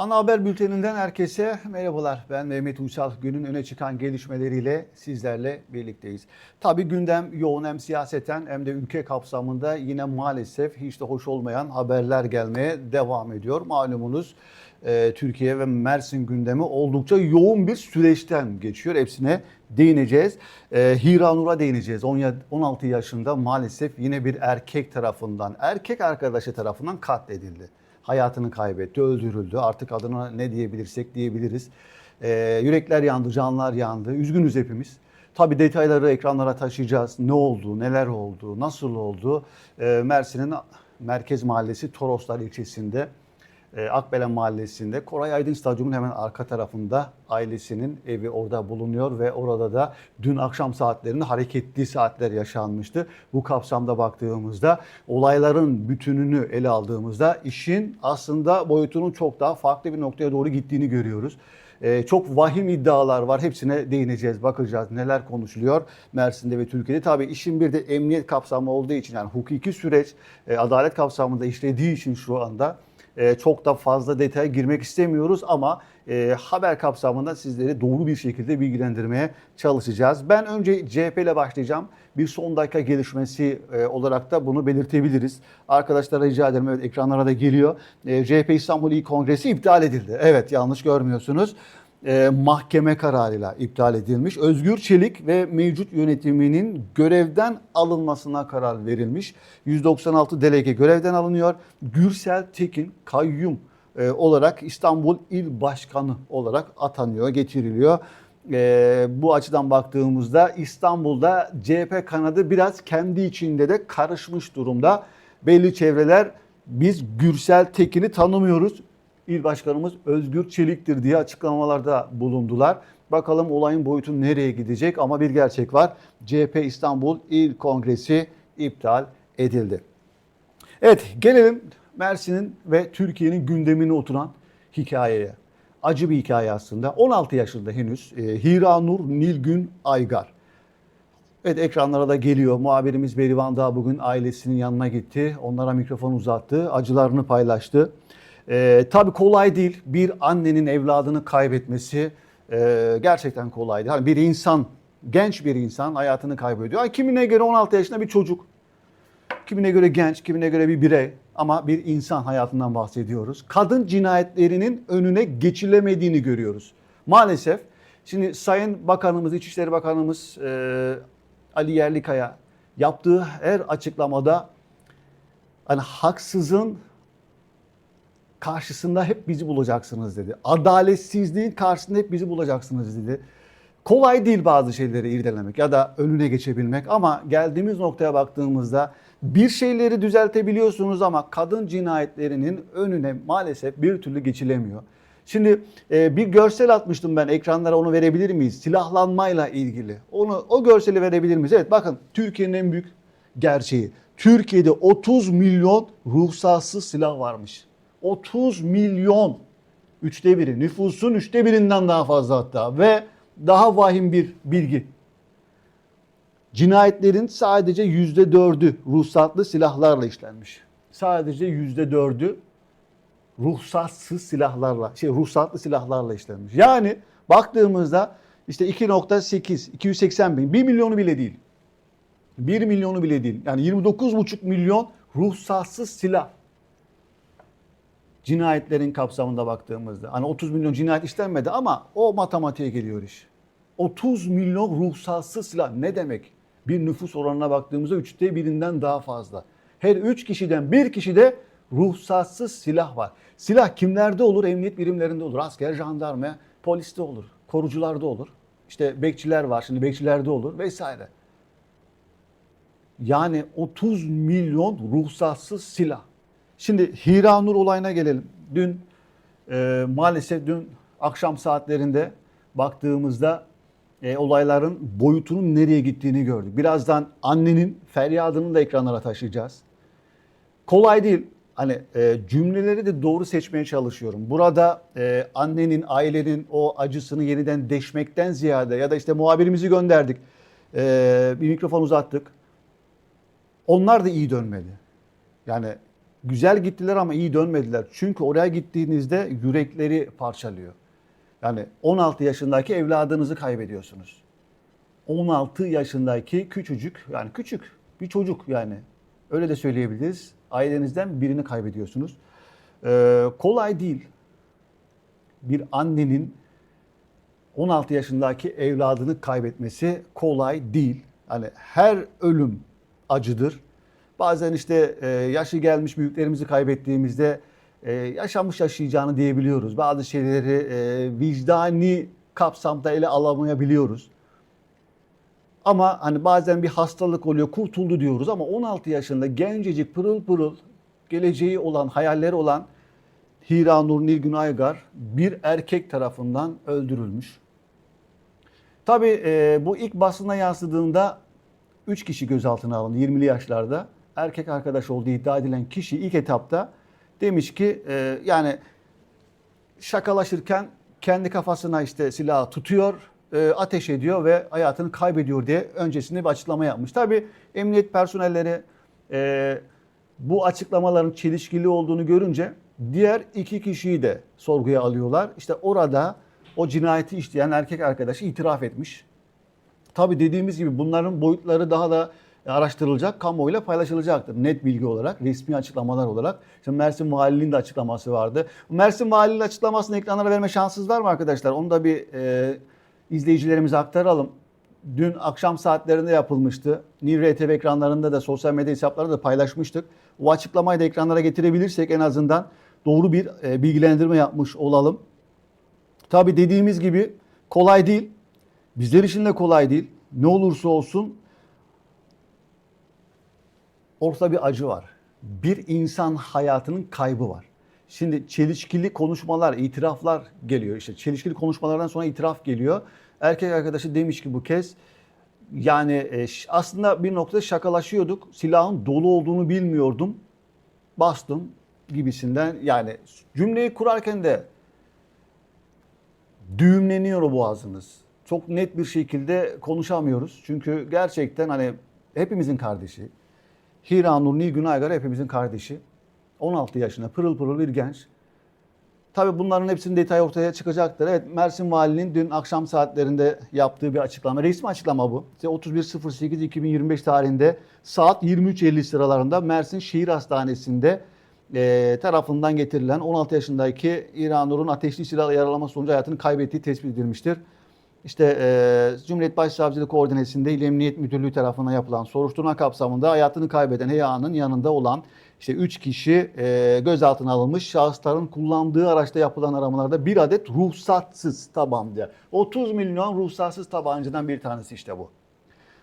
Ana Haber Bülteninden herkese merhabalar. Ben Mehmet Uysal. Günün öne çıkan gelişmeleriyle sizlerle birlikteyiz. Tabii gündem yoğun hem siyaseten hem de ülke kapsamında yine maalesef hiç de hoş olmayan haberler gelmeye devam ediyor. Malumunuz e, Türkiye ve Mersin gündemi oldukça yoğun bir süreçten geçiyor. Hepsine değineceğiz. E, Hira Nur'a değineceğiz. 17 16 yaşında maalesef yine bir erkek tarafından, erkek arkadaşı tarafından katledildi hayatını kaybetti, öldürüldü. Artık adına ne diyebilirsek diyebiliriz. Ee, yürekler yandı, canlar yandı. Üzgünüz hepimiz. Tabii detayları ekranlara taşıyacağız. Ne oldu, neler oldu, nasıl oldu? Ee, Mersin'in merkez mahallesi Toroslar ilçesinde e, Akbelen Mahallesi'nde Koray Aydın Stadyumu'nun hemen arka tarafında ailesinin evi orada bulunuyor ve orada da dün akşam saatlerinde hareketli saatler yaşanmıştı. Bu kapsamda baktığımızda olayların bütününü ele aldığımızda işin aslında boyutunun çok daha farklı bir noktaya doğru gittiğini görüyoruz. Ee, çok vahim iddialar var. Hepsine değineceğiz, bakacağız neler konuşuluyor Mersin'de ve Türkiye'de. Tabii işin bir de emniyet kapsamı olduğu için yani hukuki süreç e, adalet kapsamında işlediği için şu anda e, çok da fazla detaya girmek istemiyoruz ama e, haber kapsamında sizleri doğru bir şekilde bilgilendirmeye çalışacağız. Ben önce CHP ile başlayacağım. Bir son dakika gelişmesi e, olarak da bunu belirtebiliriz. Arkadaşlara rica ederim. Evet ekranlara da geliyor. E, CHP İstanbul İl Kongresi iptal edildi. Evet yanlış görmüyorsunuz e, mahkeme kararıyla iptal edilmiş. Özgür Çelik ve mevcut yönetiminin görevden alınmasına karar verilmiş. 196 delege görevden alınıyor. Gürsel Tekin kayyum e, olarak İstanbul İl Başkanı olarak atanıyor, getiriliyor. E, bu açıdan baktığımızda İstanbul'da CHP kanadı biraz kendi içinde de karışmış durumda. Belli çevreler biz Gürsel Tekin'i tanımıyoruz. İl Başkanımız Özgür Çelik'tir diye açıklamalarda bulundular. Bakalım olayın boyutu nereye gidecek ama bir gerçek var. CHP İstanbul İl Kongresi iptal edildi. Evet gelelim Mersin'in ve Türkiye'nin gündemine oturan hikayeye. Acı bir hikaye aslında. 16 yaşında henüz e, Hira Nur Nilgün Aygar. Evet ekranlara da geliyor. Muhabirimiz Berivan Dağ bugün ailesinin yanına gitti. Onlara mikrofon uzattı. Acılarını paylaştı. Ee, tabii kolay değil. Bir annenin evladını kaybetmesi e, gerçekten kolay değil. Hani bir insan, genç bir insan hayatını kaybediyor. Yani kimine göre 16 yaşında bir çocuk. Kimine göre genç, kimine göre bir birey. Ama bir insan hayatından bahsediyoruz. Kadın cinayetlerinin önüne geçilemediğini görüyoruz. Maalesef şimdi Sayın Bakanımız, İçişleri Bakanımız e, Ali Yerlikaya yaptığı her açıklamada hani haksızın karşısında hep bizi bulacaksınız dedi. Adaletsizliğin karşısında hep bizi bulacaksınız dedi. Kolay değil bazı şeyleri irdelemek ya da önüne geçebilmek ama geldiğimiz noktaya baktığımızda bir şeyleri düzeltebiliyorsunuz ama kadın cinayetlerinin önüne maalesef bir türlü geçilemiyor. Şimdi e, bir görsel atmıştım ben ekranlara onu verebilir miyiz? Silahlanmayla ilgili. Onu o görseli verebilir miyiz? Evet bakın Türkiye'nin en büyük gerçeği. Türkiye'de 30 milyon ruhsatsız silah varmış. 30 milyon üçte biri nüfusun üçte birinden daha fazla hatta ve daha vahim bir bilgi. Cinayetlerin sadece yüzde dördü ruhsatlı silahlarla işlenmiş. Sadece yüzde dördü ruhsatsız silahlarla, şey ruhsatlı silahlarla işlenmiş. Yani baktığımızda işte 2.8, 280 bin, 1 milyonu bile değil. 1 milyonu bile değil. Yani 29,5 milyon ruhsatsız silah cinayetlerin kapsamında baktığımızda. Hani 30 milyon cinayet işlenmedi ama o matematiğe geliyor iş. 30 milyon ruhsatsız silah ne demek? Bir nüfus oranına baktığımızda üçte birinden daha fazla. Her üç kişiden bir kişide ruhsatsız silah var. Silah kimlerde olur? Emniyet birimlerinde olur. Asker, jandarma, poliste olur. Korucularda olur. İşte bekçiler var. Şimdi bekçilerde olur vesaire. Yani 30 milyon ruhsatsız silah. Şimdi Hira Nur olayına gelelim. Dün e, maalesef dün akşam saatlerinde baktığımızda e, olayların boyutunun nereye gittiğini gördük. Birazdan annenin feryadını da ekranlara taşıyacağız. Kolay değil. Hani e, cümleleri de doğru seçmeye çalışıyorum. Burada e, annenin, ailenin o acısını yeniden deşmekten ziyade ya da işte muhabirimizi gönderdik. E, bir mikrofon uzattık. Onlar da iyi dönmeli. Yani Güzel gittiler ama iyi dönmediler. Çünkü oraya gittiğinizde yürekleri parçalıyor. Yani 16 yaşındaki evladınızı kaybediyorsunuz. 16 yaşındaki küçücük yani küçük bir çocuk yani öyle de söyleyebiliriz. Ailenizden birini kaybediyorsunuz. Ee, kolay değil. Bir annenin 16 yaşındaki evladını kaybetmesi kolay değil. Hani her ölüm acıdır. Bazen işte e, yaşı gelmiş büyüklerimizi kaybettiğimizde e, yaşamış yaşayacağını diyebiliyoruz. Bazı şeyleri e, vicdani kapsamda ele alamayabiliyoruz. Ama hani bazen bir hastalık oluyor, kurtuldu diyoruz ama 16 yaşında gencecik pırıl pırıl geleceği olan, hayalleri olan Hira Nur Nilgün Aygar bir erkek tarafından öldürülmüş. Tabii e, bu ilk basına yansıdığında 3 kişi gözaltına alındı 20'li yaşlarda. Erkek arkadaş olduğu iddia edilen kişi ilk etapta demiş ki e, yani şakalaşırken kendi kafasına işte silahı tutuyor, e, ateş ediyor ve hayatını kaybediyor diye öncesinde bir açıklama yapmış. Tabii emniyet personelleri e, bu açıklamaların çelişkili olduğunu görünce diğer iki kişiyi de sorguya alıyorlar. İşte orada o cinayeti işleyen erkek arkadaşı itiraf etmiş. Tabii dediğimiz gibi bunların boyutları daha da araştırılacak, kamuoyuyla paylaşılacaktır. Net bilgi olarak, resmi açıklamalar olarak. İşte Mersin Valiliğinin de açıklaması vardı. Mersin Valiliğinin açıklamasını ekranlara verme şansınız var mı arkadaşlar? Onu da bir e, izleyicilerimize aktaralım. Dün akşam saatlerinde yapılmıştı. Nil RTV ekranlarında da sosyal medya hesaplarında da paylaşmıştık. O açıklamayı da ekranlara getirebilirsek en azından doğru bir e, bilgilendirme yapmış olalım. Tabii dediğimiz gibi kolay değil. Bizler için de kolay değil. Ne olursa olsun ortada bir acı var. Bir insan hayatının kaybı var. Şimdi çelişkili konuşmalar, itiraflar geliyor. İşte çelişkili konuşmalardan sonra itiraf geliyor. Erkek arkadaşı demiş ki bu kez yani e, aslında bir noktada şakalaşıyorduk. Silahın dolu olduğunu bilmiyordum. Bastım gibisinden yani cümleyi kurarken de düğümleniyor o boğazınız. Çok net bir şekilde konuşamıyoruz. Çünkü gerçekten hani hepimizin kardeşi. Hira Nur Nilgün Aygar hepimizin kardeşi. 16 yaşında pırıl pırıl bir genç. Tabii bunların hepsinin detayı ortaya çıkacaktır. Evet Mersin Valiliğinin dün akşam saatlerinde yaptığı bir açıklama. Resmi açıklama bu. İşte 31.08.2025 tarihinde saat 23.50 sıralarında Mersin Şehir Hastanesi'nde e, tarafından getirilen 16 yaşındaki İranur'un ateşli silahla yaralama sonucu hayatını kaybettiği tespit edilmiştir. İşte e, Cumhuriyet Başsavcılığı koordinesinde İl Emniyet Müdürlüğü tarafından yapılan soruşturma kapsamında hayatını kaybeden Heya'nın yanında olan işte 3 kişi e, gözaltına alınmış. Şahısların kullandığı araçta yapılan aramalarda bir adet ruhsatsız tabanca. 30 milyon ruhsatsız tabancadan bir tanesi işte bu.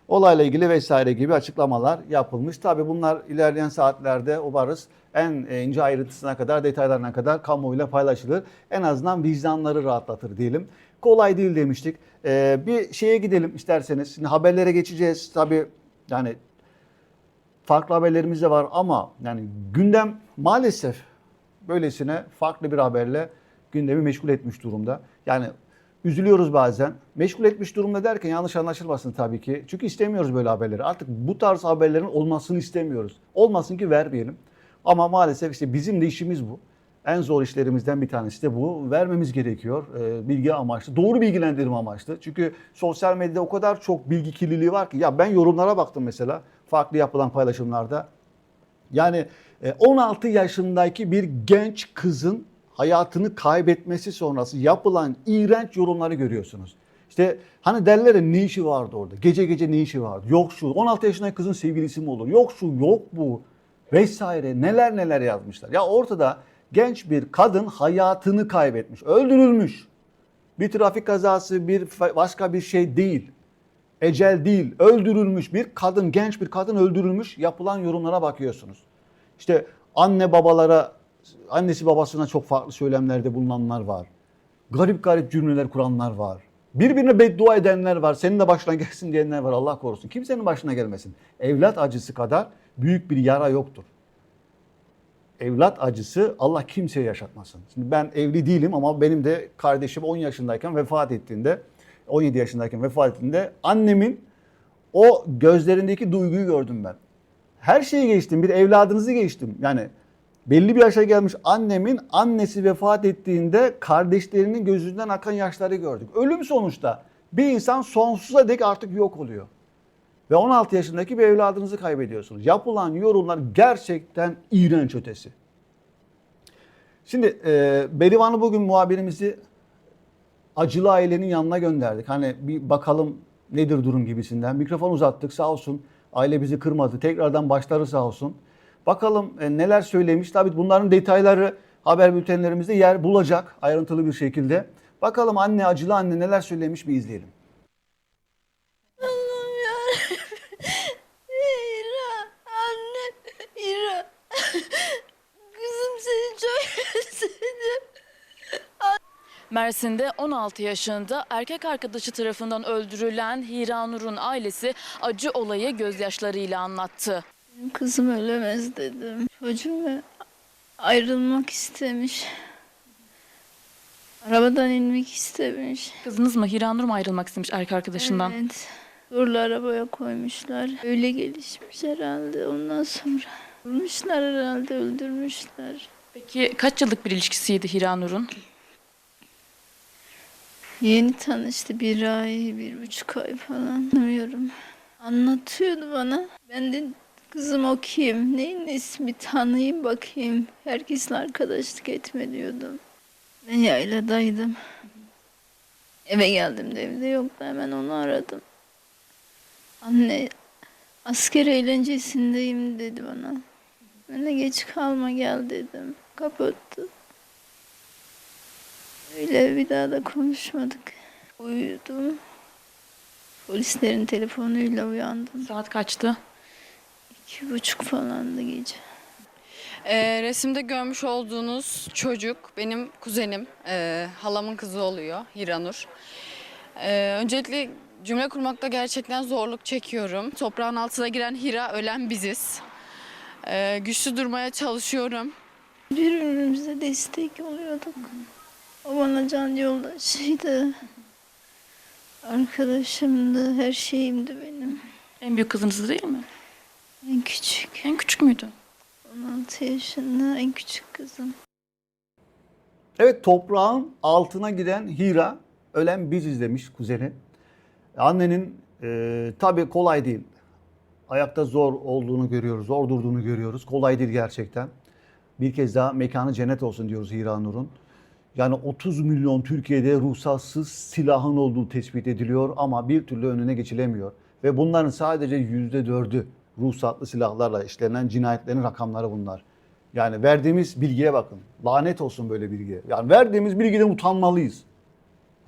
Olayla ilgili vesaire gibi açıklamalar yapılmış. Tabi bunlar ilerleyen saatlerde umarız en e, ince ayrıntısına kadar, detaylarına kadar kamuoyuyla paylaşılır. En azından vicdanları rahatlatır diyelim. Kolay değil demiştik. Ee, bir şeye gidelim isterseniz. Şimdi haberlere geçeceğiz. Tabi yani farklı haberlerimiz de var ama yani gündem maalesef böylesine farklı bir haberle gündemi meşgul etmiş durumda. Yani üzülüyoruz bazen. Meşgul etmiş durumda derken yanlış anlaşılmasın tabii ki. Çünkü istemiyoruz böyle haberleri. Artık bu tarz haberlerin olmasını istemiyoruz. Olmasın ki vermeyelim. Ama maalesef işte bizim de işimiz bu. En zor işlerimizden bir tanesi de bu. Vermemiz gerekiyor. Ee, bilgi amaçlı. Doğru bilgilendirme amaçlı. Çünkü sosyal medyada o kadar çok bilgi kirliliği var ki. Ya ben yorumlara baktım mesela. Farklı yapılan paylaşımlarda. Yani e, 16 yaşındaki bir genç kızın hayatını kaybetmesi sonrası yapılan iğrenç yorumları görüyorsunuz. İşte hani derler ya ne işi vardı orada? Gece gece ne işi vardı? Yok şu 16 yaşındaki kızın sevgilisi mi olur? Yok şu yok bu vesaire neler neler yazmışlar. Ya ortada genç bir kadın hayatını kaybetmiş, öldürülmüş. Bir trafik kazası, bir başka bir şey değil. Ecel değil, öldürülmüş bir kadın, genç bir kadın öldürülmüş. Yapılan yorumlara bakıyorsunuz. İşte anne babalara, annesi babasına çok farklı söylemlerde bulunanlar var. Garip garip cümleler kuranlar var. Birbirine beddua edenler var. Senin de başına gelsin diyenler var. Allah korusun. Kimsenin başına gelmesin. Evlat acısı kadar büyük bir yara yoktur evlat acısı Allah kimseye yaşatmasın. Şimdi ben evli değilim ama benim de kardeşim 10 yaşındayken vefat ettiğinde 17 yaşındayken vefat ettiğinde annemin o gözlerindeki duyguyu gördüm ben. Her şeyi geçtim. Bir evladınızı geçtim. Yani belli bir yaşa gelmiş annemin annesi vefat ettiğinde kardeşlerinin gözünden akan yaşları gördük. Ölüm sonuçta bir insan sonsuza dek artık yok oluyor. Ve 16 yaşındaki bir evladınızı kaybediyorsunuz. Yapılan yorumlar gerçekten iğrenç ötesi. Şimdi e, Berivan'ı bugün muhabirimizi acılı ailenin yanına gönderdik. Hani bir bakalım nedir durum gibisinden. Mikrofon uzattık sağ olsun. Aile bizi kırmadı. Tekrardan başları sağ olsun. Bakalım e, neler söylemiş. Tabii bunların detayları haber bültenlerimizde yer bulacak ayrıntılı bir şekilde. Bakalım anne acılı anne neler söylemiş bir izleyelim. Mersin'de 16 yaşında erkek arkadaşı tarafından öldürülen Hiranur'un ailesi acı olayı gözyaşlarıyla anlattı. Benim kızım ölemez dedim. Çocuğum ayrılmak istemiş. Arabadan inmek istemiş. Kızınız mı Hiranur mu ayrılmak istemiş erkek arkadaşından? Evet. Zorla arabaya koymuşlar. Öyle gelişmiş herhalde ondan sonra. Vurmuşlar herhalde öldürmüşler. Peki kaç yıllık bir ilişkisiydi Hiranur'un? Yeni tanıştı bir ay, bir buçuk ay falan. Bilmiyorum. Anlatıyordu bana. Ben de kızım o kim? Neyin ismi? Tanıyayım bakayım. Herkesle arkadaşlık etme diyordum. Ben yayladaydım. Eve geldim de evde yoktu. Hemen onu aradım. Anne asker eğlencesindeyim dedi bana. Ben de geç kalma gel dedim. Kapattı. Öyle bir daha da konuşmadık. Uyudum. Polislerin telefonuyla uyandım. Saat kaçtı? İki buçuk falandı gece. Ee, resimde görmüş olduğunuz çocuk benim kuzenim. Ee, halamın kızı oluyor Hiranur. Ee, öncelikle cümle kurmakta gerçekten zorluk çekiyorum. Toprağın altına giren Hira ölen biziz. Ee, güçlü durmaya çalışıyorum. Birbirimize destek oluyorduk. O bana can yoldaşıydı. Arkadaşımdı, her şeyimdi benim. En büyük kızınız değil mi? En küçük. En küçük müydü? 16 yaşında en küçük kızım. Evet toprağın altına giden Hira ölen biziz demiş kuzeni. Annenin e, tabii kolay değil. Ayakta zor olduğunu görüyoruz, zor durduğunu görüyoruz. Kolay değil gerçekten. Bir kez daha mekanı cennet olsun diyoruz Hira Nur'un. Yani 30 milyon Türkiye'de ruhsatsız silahın olduğu tespit ediliyor ama bir türlü önüne geçilemiyor. Ve bunların sadece %4'ü ruhsatlı silahlarla işlenen cinayetlerin rakamları bunlar. Yani verdiğimiz bilgiye bakın. Lanet olsun böyle bilgiye. Yani verdiğimiz bilgiden utanmalıyız.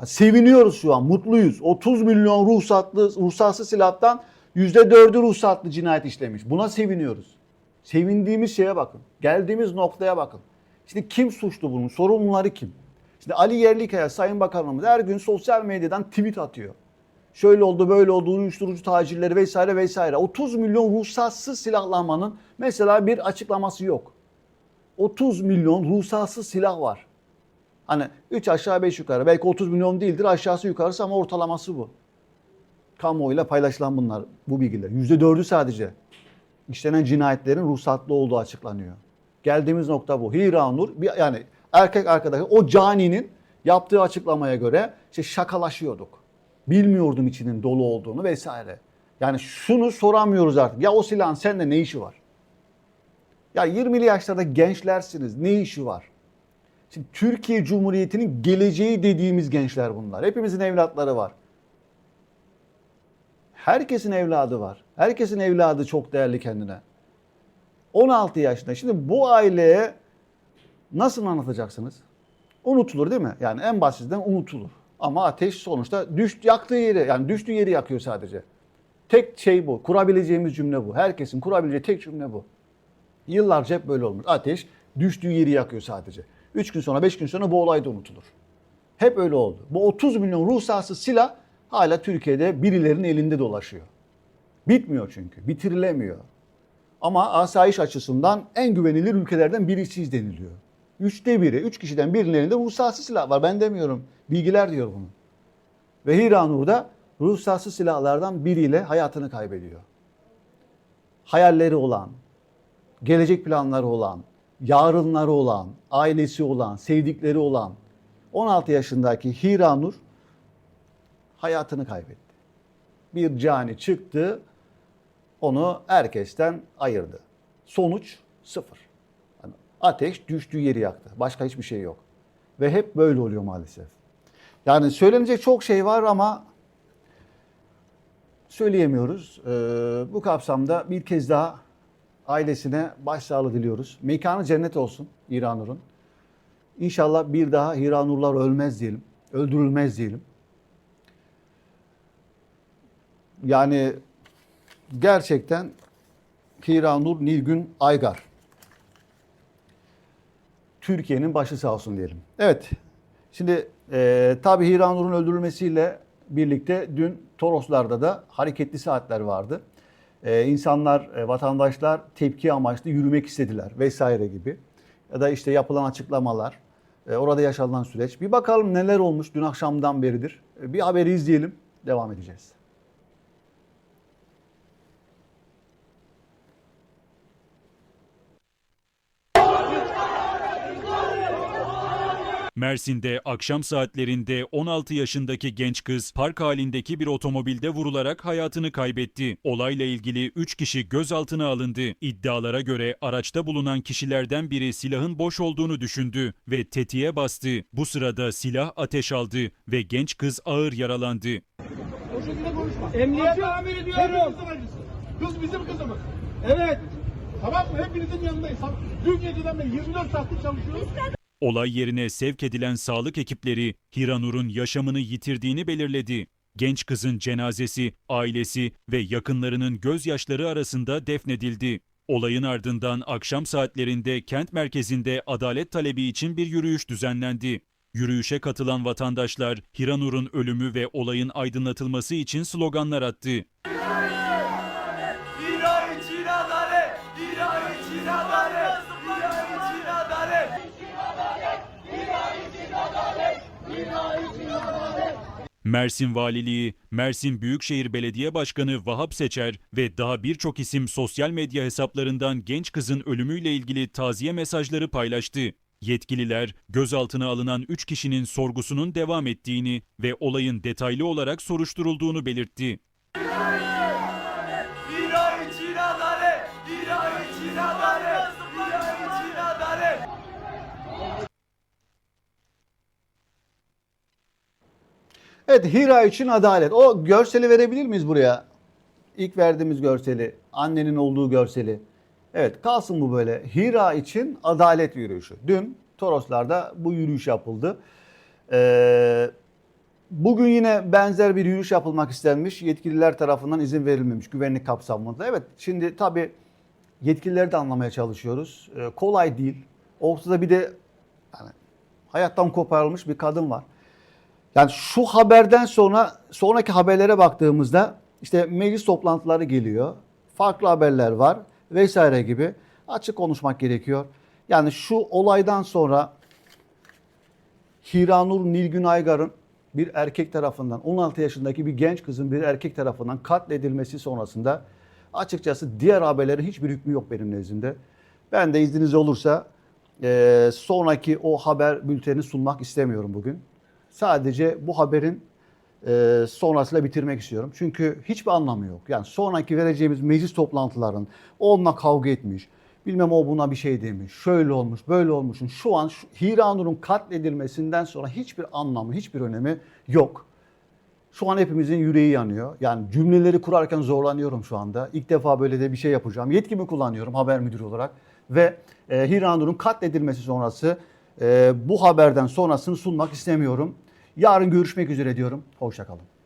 Seviniyoruz şu an, mutluyuz. 30 milyon ruhsatlı, ruhsatsız silahtan %4'ü ruhsatlı cinayet işlemiş. Buna seviniyoruz. Sevindiğimiz şeye bakın. Geldiğimiz noktaya bakın. Şimdi kim suçlu bunun? Sorumluları kim? Şimdi Ali Yerlikaya Sayın Bakanımız her gün sosyal medyadan tweet atıyor. Şöyle oldu böyle oldu uyuşturucu tacirleri vesaire vesaire. 30 milyon ruhsatsız silahlanmanın mesela bir açıklaması yok. 30 milyon ruhsatsız silah var. Hani 3 aşağı 5 yukarı belki 30 milyon değildir aşağısı yukarısı ama ortalaması bu. Kamuoyuyla paylaşılan bunlar bu bilgiler. %4'ü sadece işlenen cinayetlerin ruhsatlı olduğu açıklanıyor. Geldiğimiz nokta bu. Hiranur bir- yani erkek arkadaşı o caninin yaptığı açıklamaya göre işte şakalaşıyorduk. Bilmiyordum içinin dolu olduğunu vesaire. Yani şunu soramıyoruz artık. Ya o silahın sende ne işi var? Ya 20'li yaşlarda gençlersiniz. Ne işi var? Şimdi Türkiye Cumhuriyeti'nin geleceği dediğimiz gençler bunlar. Hepimizin evlatları var. Herkesin evladı var. Herkesin evladı çok değerli kendine. 16 yaşında. Şimdi bu aileye nasıl anlatacaksınız? Unutulur değil mi? Yani en basitinden unutulur. Ama ateş sonuçta düş, yaktığı yeri yani düştüğü yeri yakıyor sadece. Tek şey bu. Kurabileceğimiz cümle bu. Herkesin kurabileceği tek cümle bu. Yıllarca hep böyle olmuş. Ateş düştüğü yeri yakıyor sadece. 3 gün sonra 5 gün sonra bu olay da unutulur. Hep öyle oldu. Bu 30 milyon ruhsatsız silah hala Türkiye'de birilerinin elinde dolaşıyor. Bitmiyor çünkü. Bitirilemiyor. Ama asayiş açısından en güvenilir ülkelerden birisiyiz deniliyor. Üçte biri, üç kişiden birinin elinde ruhsatsız silah var. Ben demiyorum. Bilgiler diyor bunu. Ve Hiranur da ruhsatsız silahlardan biriyle hayatını kaybediyor. Hayalleri olan, gelecek planları olan, yarınları olan, ailesi olan, sevdikleri olan 16 yaşındaki Hiranur hayatını kaybetti. Bir cani çıktı, onu herkesten ayırdı. Sonuç sıfır. Yani ateş düştüğü yeri yaktı. Başka hiçbir şey yok. Ve hep böyle oluyor maalesef. Yani söylenecek çok şey var ama söyleyemiyoruz. Ee, bu kapsamda bir kez daha ailesine başsağlığı diliyoruz. Mekanı cennet olsun İranur'un. İnşallah bir daha Hiranurlar ölmez diyelim. Öldürülmez diyelim. Yani gerçekten Hiranur Nilgün Aygar. Türkiye'nin başı sağ olsun diyelim. Evet. Şimdi e, tabii Hiranur'un öldürülmesiyle birlikte dün Toroslar'da da hareketli saatler vardı. E, insanlar, e, vatandaşlar tepki amaçlı yürümek istediler vesaire gibi. Ya da işte yapılan açıklamalar, e, orada yaşanılan süreç. Bir bakalım neler olmuş dün akşamdan beridir. E, bir haberi izleyelim, devam edeceğiz. Mersin'de akşam saatlerinde 16 yaşındaki genç kız park halindeki bir otomobilde vurularak hayatını kaybetti. Olayla ilgili 3 kişi gözaltına alındı. İddialara göre araçta bulunan kişilerden biri silahın boş olduğunu düşündü ve tetiğe bastı. Bu sırada silah ateş aldı ve genç kız ağır yaralandı. O şekilde konuşma. Emniyet amiri diyorum. Kız bizim kızımız. Evet. Tamam mı? Hepinizin yanındayız. Dün geceden beri 24 saattir çalışıyoruz. Olay yerine sevk edilen sağlık ekipleri Hiranur'un yaşamını yitirdiğini belirledi. Genç kızın cenazesi, ailesi ve yakınlarının gözyaşları arasında defnedildi. Olayın ardından akşam saatlerinde kent merkezinde adalet talebi için bir yürüyüş düzenlendi. Yürüyüşe katılan vatandaşlar Hiranur'un ölümü ve olayın aydınlatılması için sloganlar attı. Mersin Valiliği, Mersin Büyükşehir Belediye Başkanı Vahap Seçer ve daha birçok isim sosyal medya hesaplarından genç kızın ölümüyle ilgili taziye mesajları paylaştı. Yetkililer gözaltına alınan 3 kişinin sorgusunun devam ettiğini ve olayın detaylı olarak soruşturulduğunu belirtti. Evet Hira için adalet. O görseli verebilir miyiz buraya? İlk verdiğimiz görseli, annenin olduğu görseli. Evet kalsın bu böyle. Hira için adalet yürüyüşü. Dün Toroslar'da bu yürüyüş yapıldı. Ee, bugün yine benzer bir yürüyüş yapılmak istenmiş. Yetkililer tarafından izin verilmemiş güvenlik kapsamında. Evet şimdi tabii yetkilileri de anlamaya çalışıyoruz. Ee, kolay değil. Ortada bir de yani hayattan koparılmış bir kadın var. Yani şu haberden sonra sonraki haberlere baktığımızda işte meclis toplantıları geliyor. Farklı haberler var vesaire gibi. Açık konuşmak gerekiyor. Yani şu olaydan sonra Hiranur Nilgün Aygar'ın bir erkek tarafından 16 yaşındaki bir genç kızın bir erkek tarafından katledilmesi sonrasında açıkçası diğer haberlerin hiçbir hükmü yok benim nezdimde. Ben de izniniz olursa eee, sonraki o haber bültenini sunmak istemiyorum bugün. Sadece bu haberin e, sonrasıyla bitirmek istiyorum. Çünkü hiçbir anlamı yok. Yani sonraki vereceğimiz meclis toplantıların onunla kavga etmiş, bilmem o buna bir şey demiş, şöyle olmuş, böyle olmuşun. Şu an şu, Hiranur'un katledilmesinden sonra hiçbir anlamı, hiçbir önemi yok. Şu an hepimizin yüreği yanıyor. Yani cümleleri kurarken zorlanıyorum şu anda. İlk defa böyle de bir şey yapacağım. Yetkimi kullanıyorum haber müdürü olarak. Ve e, Hiranur'un katledilmesi sonrası bu haberden sonrasını sunmak istemiyorum. Yarın görüşmek üzere diyorum. Hoşçakalın.